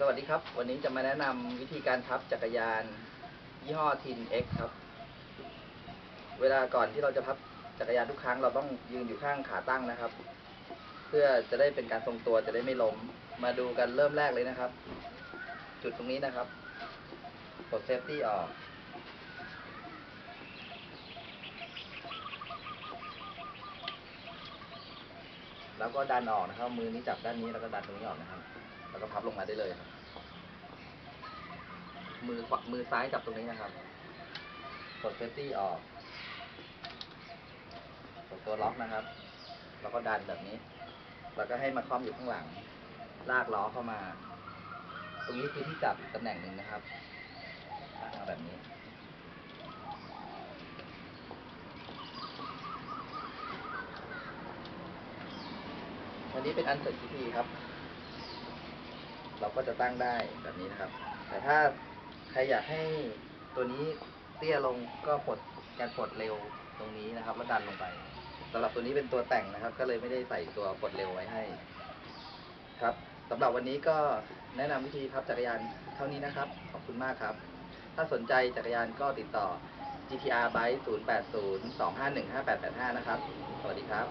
สวัสดีครับ วันนี้จะมาแนะนำวิธีการพับจักรยาน ยี่ห้อทิน X ครับ เวลาก่อนที่เราจะพับจักรยานทุกครั้ง เราต้องยืนอยู่ข้างขาตั้งนะครับ เพื่อจะได้เป็นการทรงตัวจะได้ไม่ล้ม มาดูกันเริ่มแรกเลยนะครับ จุดตรงนี้นะครับ กดเซฟตี้ออก แล้วก็ดันออกนะครับ มือนี้จับด้านนี้แล้วก็ดันตรงนี้ออกนะครับ แล้วก็พับลงมาได้เลยครับมือขวามือซ้ายจับตรงนี้นะครับ กดเซฟตี้ออก กดตัวล็อกนะครับ แล้วก็ดันแบบนี้ แล้วก็ให้มาคล้อมอยู่ข้างหลัง ลากล้อเข้ามา ตรงนี้คือที่จับตำแหน่งหนึ่งนะครับลากมาแบบนี้ วันนี้เป็นอันเสร็จพิธีครับ เราก็จะตั้งได้แบบนี้นะครับ แต่ถ้าใครอยากให้ตัวนี้เตี้ยลงก็ปลดการปลดเร็วตรงนี้นะครับ แล้วดันลงไปสำหรับตัวนี้เป็นตัวแต่งนะครับ ก็เลยไม่ได้ใส่ตัวปลดเร็วไว้ให้ ครับสำหรับวันนี้ก็แนะนำวิธีพับจักรยานเท่านี้นะครับ ขอบคุณมากครับ ถ้าสนใจจักรยานก็ติดต่อ GTR Byte 080 251 5885 นะครับ สวัสดีครับ